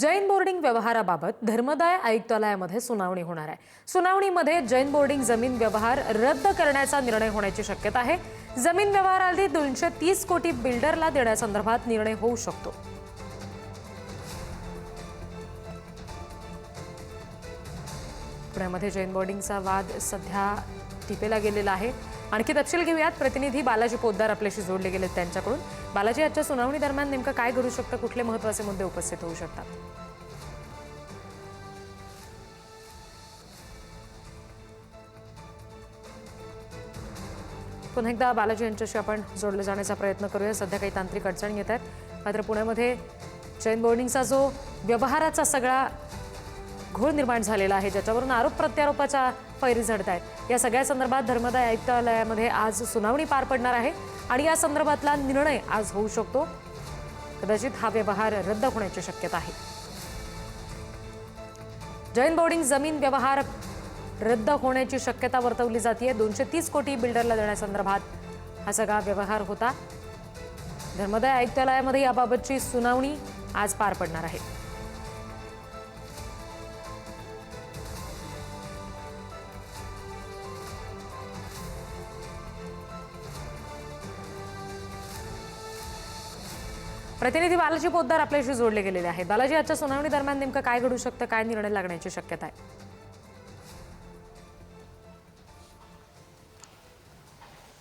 Jain boarding व्यवहाराबाबत धर्मदाय आयुक्तालयामध्ये सुनावणी होणार आहे. सुनावणीमध्ये जैन बोर्डिंग जमीन व्यवहार रद्द करण्याचा निर्णय होण्याची शक्यता आहे. जमीन व्यवहाराआधी दोनशे तीस कोटी बिल्डरला देण्यासंदर्भात निर्णय होऊ शकतो. पुण्यामध्ये जैन बोर्डिंगचा वाद सध्या टिपेला गेलेला आहे. आणखी तपशील घेऊयात. प्रतिनिधी बालाजी पोद्दार आपल्याशी जोडले गेलेत त्यांच्याकडून. बालाजी आजच्या सुनावणी दरम्यान नेमकं काय घडू शकतं? कुठले महत्त्वाचे मुद्दे उपस्थित होऊ शकतात? पुन्हा एकदा बालाजी यांच्याशी आपण जोडले जाण्याचा प्रयत्न करूया. सध्या काही तांत्रिक अडचणी येत आहेत. मात्र पुण्यामध्ये चैन बोर्डिंगचा जो व्यवहाराचा सगळा घोळ निर्माण झालेला आहे ज्याच्यावरून आरोप प्रत्यारोपाच्या फैरी झडत आहेत या सगळ्या संदर्भात धर्मदाय आयुक्तालयामध्ये आज सुनावणी पार पडणार आहे आणि या संदर्भातला निर्णय आज होऊ शकतो. कदाचित हा व्यवहार रद्द होण्याची शक्यता आहे. जैन बोर्डिंग जमीन व्यवहार रद्द होण्याची शक्यता वर्तवली जाते दोनशे तीस कोटी बिल्डरला देण्यासंदर्भात हा सगळा व्यवहार होता. धर्मदाय आयुक्तालयामध्ये याबाबतची सुनावणी आज पार पडणार आहे. प्रतिनिधी बालाजी पोद्दार आपल्याशी जोडले गेलेले आहेत. बालाजी आजच्या सुनावणी दरम्यान नेमकं काय घडू शकतं काय निर्णय लागण्याची शक्यता आहे?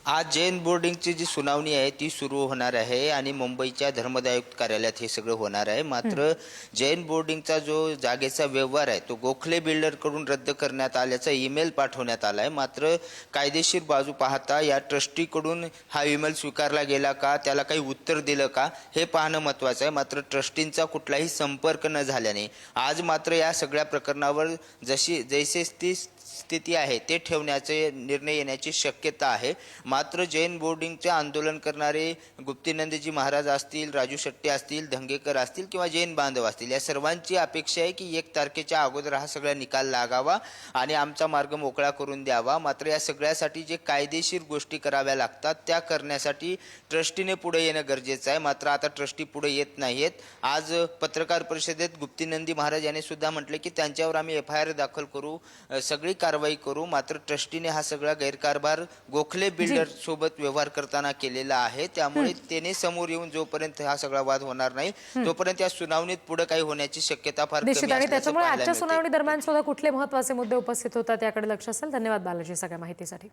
आज जैन बोर्डिंगची जी सुनावणी आहे ती सुरू होणार आहे आणि मुंबईच्या धर्मदाय आयुक्त कार्यालयात हे सगळं होणार आहे. मात्र जैन बोर्डिंगचा जो जागेचा व्यवहार आहे तो गोखले बिल्डरकडून रद्द करण्यात आल्याचा ईमेल पाठवण्यात आला आहे मात्र कायदेशीर बाजू पाहता या ट्रस्टीकडून हा ईमेल स्वीकारला गेला का त्याला काही उत्तर दिलं का हे पाहणं महत्त्वाचं आहे. मात्र ट्रस्टींचा कुठलाही संपर्क न झाल्याने आज मात्र या सगळ्या प्रकरणावर जशी जैसे ती स्थिती आहे ते ठेवण्याचे निर्णय येण्याची शक्यता आहे. मात्र जैन बोर्डिंगचे आंदोलन करणारे गुप्तीनंदजी महाराज असतील राजू शेट्टी असतील धंगेकर असतील किंवा जैन बांधव असतील या सर्वांची अपेक्षा आहे की एक तारखेच्या अगोदर हा सगळा निकाल लागावा आणि आमचा मार्ग मोकळा करून द्यावा. मात्र या सगळ्यासाठी जे कायदेशीर गोष्टी कराव्या लागतात त्या करण्यासाठी ट्रस्टीने पुढे येणं गरजेचं आहे. मात्र आता ट्रस्टी पुढे येत नाहीत आज पत्रकार परिषदेत गुप्तीनंदी महाराज यांनी सुद्धा म्हटले की त्यांच्यावर आम्ही एफ आय आर दाखल करू सगळी कारवाई करू. मात्र ट्रस्टीने हा सगळा गैरकारभार गोखले बिल्डर सोबत व्यवहार करताना केलेला आहे. त्यामुळे त्याने समोर येऊन जोपर्यंत हा सगळा वाद होणार नाही तोपर्यंत या सुनावणीत पुढे काही होण्याची शक्यता फार निश्चित. आणि त्याच्यामुळे आजच्या. सुनावणी दरम्यान सुद्धा कुठले महत्त्वाचे मुद्दे उपस्थित होतात याकडे लक्ष असेल. धन्यवाद बालाजी सगळ्या माहितीसाठी.